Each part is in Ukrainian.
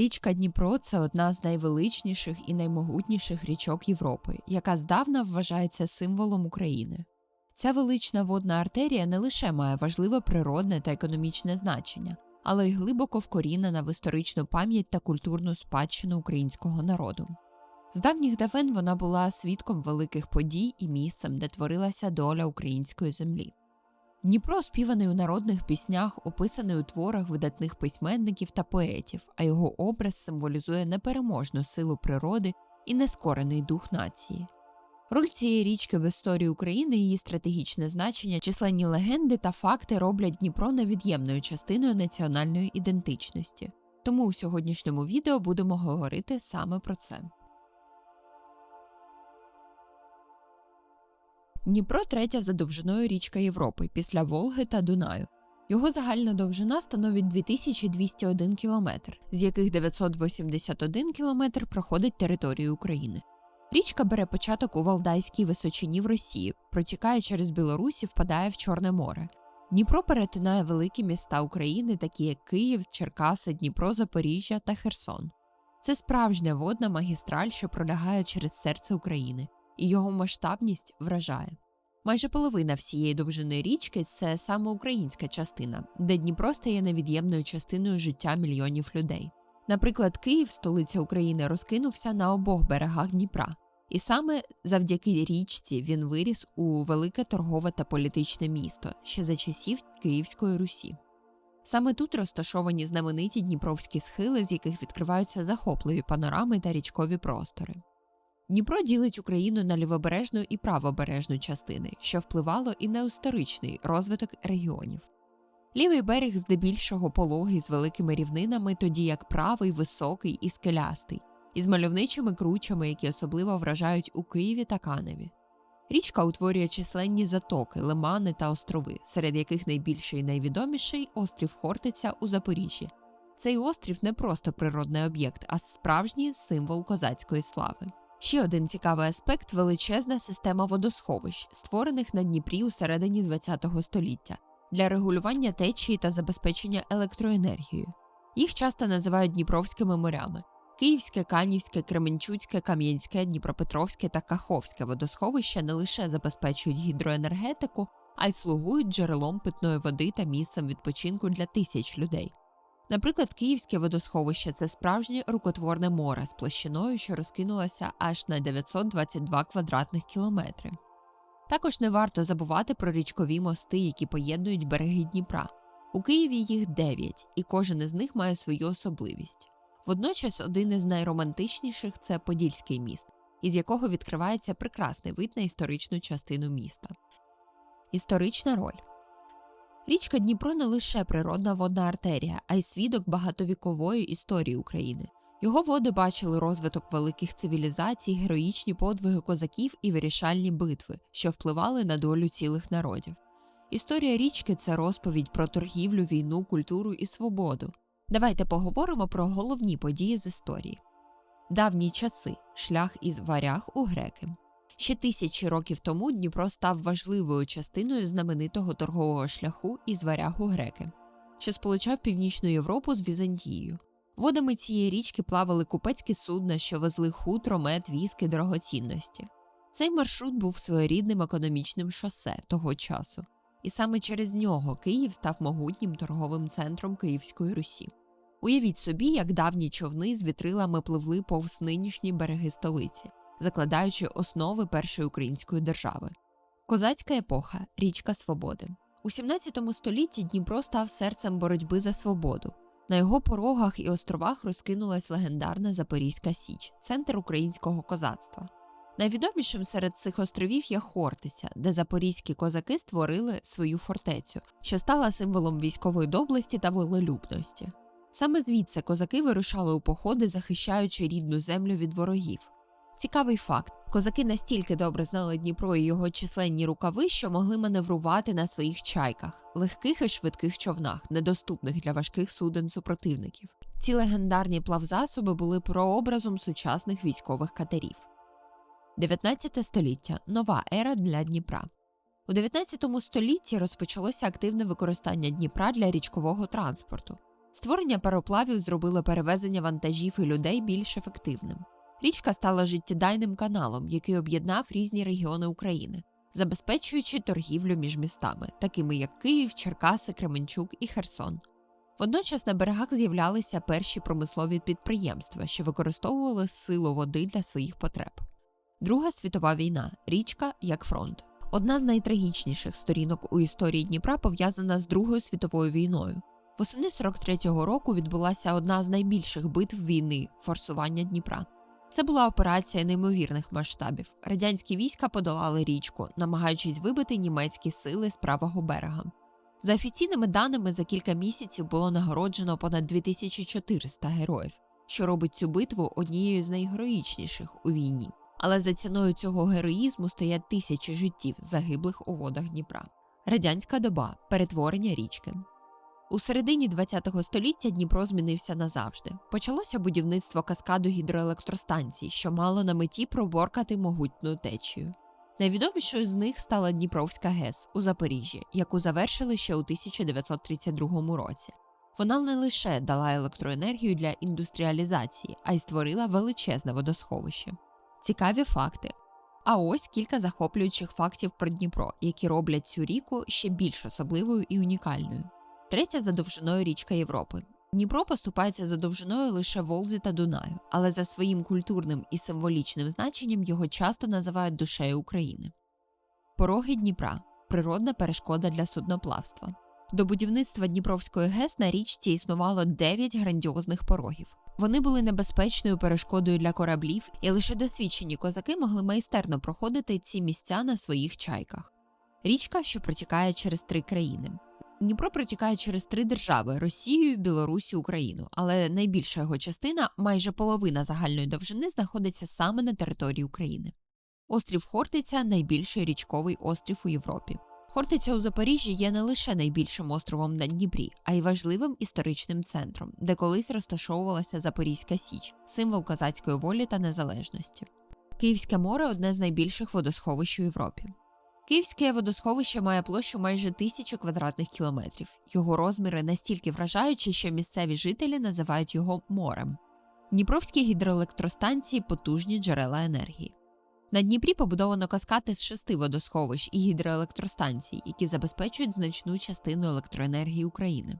Річка Дніпро це одна з найвеличніших і наймогутніших річок Європи, яка здавна вважається символом України. Ця велична водна артерія не лише має важливе природне та економічне значення, але й глибоко вкорінена в історичну пам'ять та культурну спадщину українського народу. З давніх давен вона була свідком великих подій і місцем, де творилася доля української землі. Дніпро співаний у народних піснях, описаний у творах видатних письменників та поетів, а його образ символізує непереможну силу природи і нескорений дух нації. Роль цієї річки в історії України, її стратегічне значення, численні легенди та факти роблять Дніпро невід'ємною частиною національної ідентичності. Тому у сьогоднішньому відео будемо говорити саме про це. Дніпро третя за довжиною річка Європи після Волги та Дунаю. Його загальна довжина становить 2201 км, з яких 981 км проходить територію України. Річка бере початок у Валдайській височині в Росії, протікає через Білорусь і впадає в Чорне море. Дніпро перетинає великі міста України, такі як Київ, Черкаси, Дніпро, Запоріжжя та Херсон. Це справжня водна магістраль, що пролягає через серце України і його масштабність вражає. Майже половина всієї довжини річки це саме українська частина, де Дніпро стає невід'ємною частиною життя мільйонів людей. Наприклад, Київ, столиця України, розкинувся на обох берегах Дніпра, і саме завдяки річці він виріс у велике торгове та політичне місто ще за часів Київської Русі. Саме тут розташовані знамениті дніпровські схили, з яких відкриваються захопливі панорами та річкові простори. Дніпро ділить Україну на лівобережну і правобережну частини, що впливало і на історичний розвиток регіонів. Лівий берег здебільшого пологий з великими рівнинами, тоді як правий високий і скелястий, із мальовничими кручами, які особливо вражають у Києві та Каневі. Річка утворює численні затоки, лимани та острови, серед яких найбільший і найвідоміший острів Хортиця у Запоріжжі. Цей острів не просто природний об'єкт, а справжній символ козацької слави. Ще один цікавий аспект величезна система водосховищ, створених на Дніпрі у середині ХХ століття для регулювання течії та забезпечення електроенергією. Їх часто називають Дніпровськими морями. Київське, Канівське, Кременчуцьке, Кам'янське, Дніпропетровське та Каховське водосховища не лише забезпечують гідроенергетику, а й слугують джерелом питної води та місцем відпочинку для тисяч людей. Наприклад, Київське водосховище це справжнє рукотворне море з площиною, що розкинулося аж на 922 квадратних кілометри. Також не варто забувати про річкові мости, які поєднують береги Дніпра. У Києві їх 9, і кожен із них має свою особливість. Водночас один із найромантичніших це Подільський міст, із якого відкривається прекрасний вид на історичну частину міста. Історична роль Річка Дніпро не лише природна водна артерія, а й свідок багатовікової історії України. Його води бачили розвиток великих цивілізацій, героїчні подвиги козаків і вирішальні битви, що впливали на долю цілих народів. Історія річки це розповідь про торгівлю, війну, культуру і свободу. Давайте поговоримо про головні події з історії. Давні часи шлях із варяг у греки. Ще тисячі років тому Дніпро став важливою частиною знаменитого торгового шляху із варягу греки, що сполучав Північну Європу з Візантією. Водами цієї річки плавали купецькі судна, що везли хутро, мед, віски, дорогоцінності. Цей маршрут був своєрідним економічним шосе того часу, і саме через нього Київ став могутнім торговим центром Київської Русі. Уявіть собі, як давні човни з вітрилами пливли повз нинішні береги столиці закладаючи основи першої української держави. Козацька епоха річка Свободи. У 17 столітті Дніпро став серцем боротьби за свободу. На його порогах і островах розкинулась легендарна Запорізька Січ, центр українського козацтва. Найвідомішим серед цих островів є Хортиця, де запорізькі козаки створили свою фортецю, що стала символом військової доблесті та волелюбності. Саме звідси козаки вирушали у походи, захищаючи рідну землю від ворогів. Цікавий факт: козаки настільки добре знали Дніпро і його численні рукави, що могли маневрувати на своїх чайках, легких і швидких човнах, недоступних для важких суден супротивників. Ці легендарні плавзасоби були прообразом сучасних військових катерів. 19 століття нова ера для Дніпра. У 19 столітті розпочалося активне використання Дніпра для річкового транспорту. Створення пароплавів зробило перевезення вантажів і людей більш ефективним. Річка стала життєдайним каналом, який об'єднав різні регіони України, забезпечуючи торгівлю між містами, такими як Київ, Черкаси, Кременчук і Херсон. Водночас на берегах з'являлися перші промислові підприємства, що використовували силу води для своїх потреб. Друга світова війна річка як фронт. Одна з найтрагічніших сторінок у історії Дніпра пов'язана з Другою світовою війною. Восени 43-го року відбулася одна з найбільших битв війни форсування Дніпра. Це була операція неймовірних масштабів. Радянські війська подолали річку, намагаючись вибити німецькі сили з правого берега. За офіційними даними, за кілька місяців було нагороджено понад 2400 героїв, що робить цю битву однією з найгероїчніших у війні. Але за ціною цього героїзму стоять тисячі життів, загиблих у водах Дніпра. Радянська доба перетворення річки. У середині ХХ століття Дніпро змінився назавжди. Почалося будівництво каскаду гідроелектростанцій, що мало на меті проборкати могутню течію. Найвідомішою з них стала Дніпровська ГЕС у Запоріжжі, яку завершили ще у 1932 році. Вона не лише дала електроенергію для індустріалізації, а й створила величезне водосховище. Цікаві факти. А ось кілька захоплюючих фактів про Дніпро, які роблять цю ріку ще більш особливою і унікальною. Третя за довжиною річка Європи. Дніпро поступається за довжиною лише Волзі та Дунаю, але за своїм культурним і символічним значенням його часто називають душею України. Пороги Дніпра природна перешкода для судноплавства. До будівництва Дніпровської ГЕС на річці існувало 9 грандіозних порогів. Вони були небезпечною перешкодою для кораблів, і лише досвідчені козаки могли майстерно проходити ці місця на своїх чайках. Річка, що протікає через три країни. Дніпро протікає через три держави Росію, Білорусі, Україну, але найбільша його частина, майже половина загальної довжини, знаходиться саме на території України. Острів Хортиця найбільший річковий острів у Європі. Хортиця у Запоріжжі є не лише найбільшим островом на Дніпрі, а й важливим історичним центром, де колись розташовувалася Запорізька Січ, символ козацької волі та незалежності. Київське море одне з найбільших водосховищ у Європі. Київське водосховище має площу майже тисячу квадратних кілометрів. Його розміри настільки вражаючі, що місцеві жителі називають його морем. Дніпровські гідроелектростанції потужні джерела енергії. На Дніпрі побудовано каскати з шести водосховищ і гідроелектростанцій, які забезпечують значну частину електроенергії України.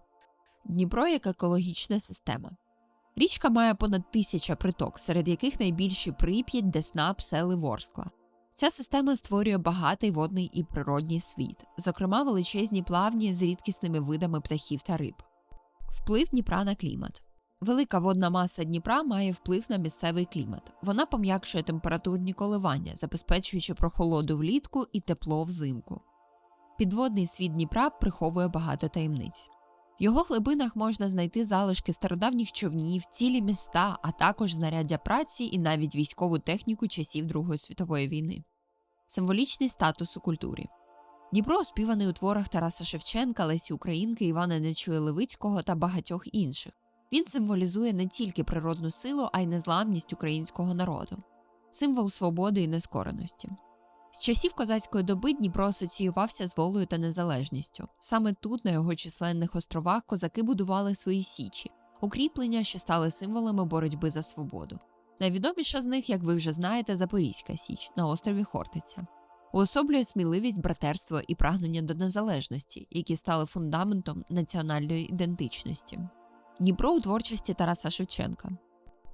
Дніпро як екологічна система. Річка має понад тисяча приток, серед яких найбільші Прип'ять, Десна, Псели, Ворскла. Ця система створює багатий водний і природній світ, зокрема величезні плавні з рідкісними видами птахів та риб. Вплив Дніпра на клімат. Велика водна маса Дніпра має вплив на місцевий клімат. Вона пом'якшує температурні коливання, забезпечуючи прохолоду влітку і тепло взимку. Підводний світ Дніпра приховує багато таємниць. В його глибинах можна знайти залишки стародавніх човнів, цілі міста, а також знаряддя праці і навіть військову техніку часів Другої світової війни. Символічний статус у культурі. Дніпро оспіваний у творах Тараса Шевченка, Лесі Українки, Івана Нечуя Левицького та багатьох інших. Він символізує не тільки природну силу, а й незламність українського народу, символ свободи і нескореності. З часів козацької доби Дніпро асоціювався з волею та незалежністю. Саме тут, на його численних островах, козаки будували свої січі, укріплення, що стали символами боротьби за свободу. Найвідоміша з них, як ви вже знаєте, Запорізька Січ на острові Хортиця. Уособлює сміливість, братерство і прагнення до незалежності, які стали фундаментом національної ідентичності. Дніпро у творчості Тараса Шевченка.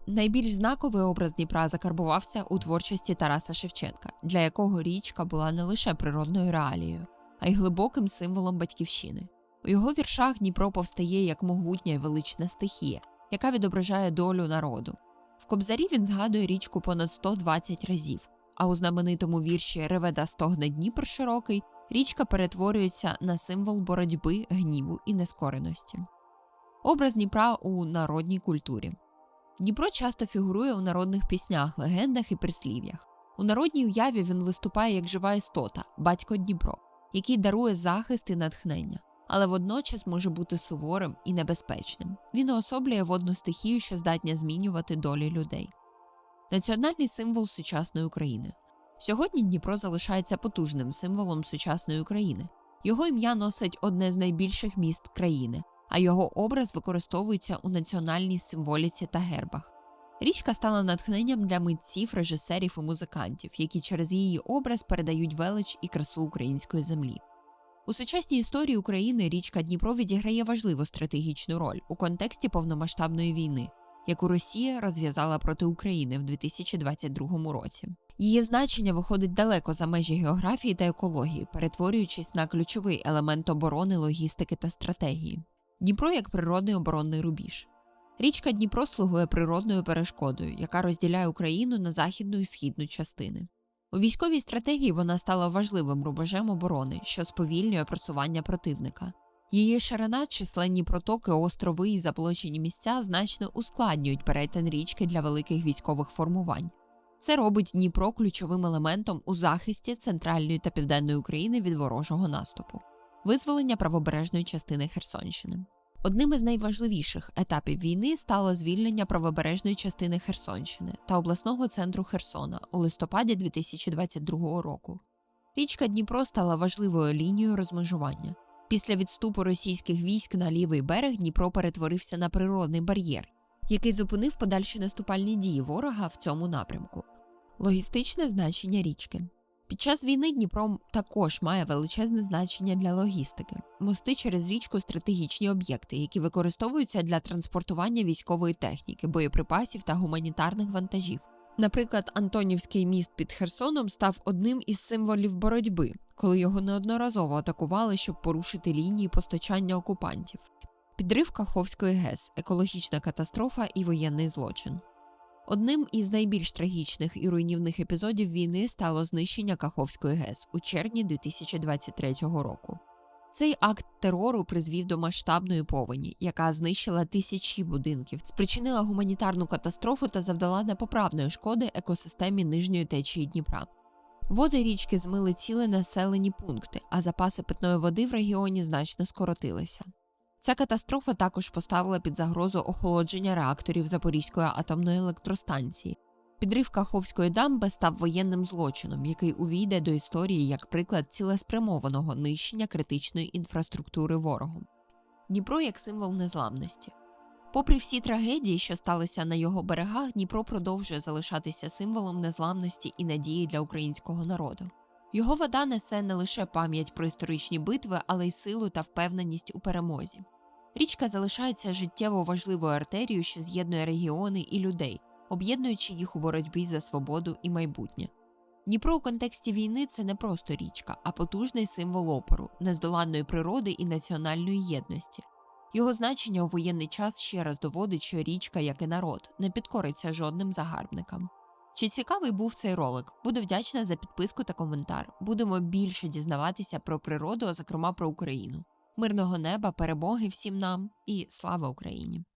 Найбільш знаковий образ Дніпра закарбувався у творчості Тараса Шевченка, для якого річка була не лише природною реалією, а й глибоким символом батьківщини. У його віршах Дніпро повстає як могутня і велична стихія, яка відображає долю народу. В Кобзарі він згадує річку понад 120 разів, а у знаменитому вірші Реве да стогне Дніпр широкий річка перетворюється на символ боротьби, гніву і нескореності. Образ Дніпра у народній культурі. Дніпро часто фігурує у народних піснях, легендах і прислів'ях. У народній уяві він виступає як жива істота, батько Дніпро, який дарує захист і натхнення, але водночас може бути суворим і небезпечним. Він уособлює водну стихію, що здатня змінювати долі людей. Національний символ сучасної України. Сьогодні Дніпро залишається потужним символом сучасної України. Його ім'я носить одне з найбільших міст країни, а його образ використовується у національній символіці та гербах. Річка стала натхненням для митців, режисерів і музикантів, які через її образ передають велич і красу української землі. У сучасній історії України річка Дніпро відіграє важливу стратегічну роль у контексті повномасштабної війни, яку Росія розв'язала проти України в 2022 році. Її значення виходить далеко за межі географії та екології, перетворюючись на ключовий елемент оборони, логістики та стратегії. Дніпро як природний оборонний рубіж. Річка Дніпро слугує природною перешкодою, яка розділяє Україну на західну і східну частини. У військовій стратегії вона стала важливим рубежем оборони, що сповільнює просування противника. Її ширина, численні протоки, острови і заполочені місця значно ускладнюють перетин річки для великих військових формувань. Це робить Дніпро ключовим елементом у захисті центральної та південної України від ворожого наступу, визволення правобережної частини Херсонщини. Одним із найважливіших етапів війни стало звільнення правобережної частини Херсонщини та обласного центру Херсона у листопаді 2022 року. Річка Дніпро стала важливою лінією розмежування. Після відступу російських військ на лівий берег Дніпро перетворився на природний бар'єр, який зупинив подальші наступальні дії ворога в цьому напрямку. Логістичне значення річки. Під час війни Дніпро також має величезне значення для логістики. Мости через річку стратегічні об'єкти, які використовуються для транспортування військової техніки, боєприпасів та гуманітарних вантажів. Наприклад, Антонівський міст під Херсоном став одним із символів боротьби, коли його неодноразово атакували, щоб порушити лінії постачання окупантів. Підрив Каховської ГЕС, екологічна катастрофа і воєнний злочин. Одним із найбільш трагічних і руйнівних епізодів війни стало знищення Каховської ГЕС у червні 2023 року. Цей акт терору призвів до масштабної повені, яка знищила тисячі будинків, спричинила гуманітарну катастрофу та завдала непоправної шкоди екосистемі нижньої течії Дніпра. Води річки змили цілі населені пункти, а запаси питної води в регіоні значно скоротилися. Ця катастрофа також поставила під загрозу охолодження реакторів Запорізької атомної електростанції. Підрив Каховської дамби став воєнним злочином, який увійде до історії як приклад цілеспрямованого нищення критичної інфраструктури ворогом. Дніпро як символ незламності. Попри всі трагедії, що сталися на його берегах, Дніпро продовжує залишатися символом незламності і надії для українського народу. Його вода несе не лише пам'ять про історичні битви, але й силу та впевненість у перемозі. Річка залишається життєво важливою артерією, що з'єднує регіони і людей, об'єднуючи їх у боротьбі за свободу і майбутнє. Дніпро у контексті війни це не просто річка, а потужний символ опору, нездоланної природи і національної єдності. Його значення у воєнний час ще раз доводить, що річка, як і народ, не підкориться жодним загарбникам. Чи цікавий був цей ролик? Буду вдячна за підписку та коментар. Будемо більше дізнаватися про природу, а зокрема про Україну. Мирного неба, перемоги всім нам і слава Україні!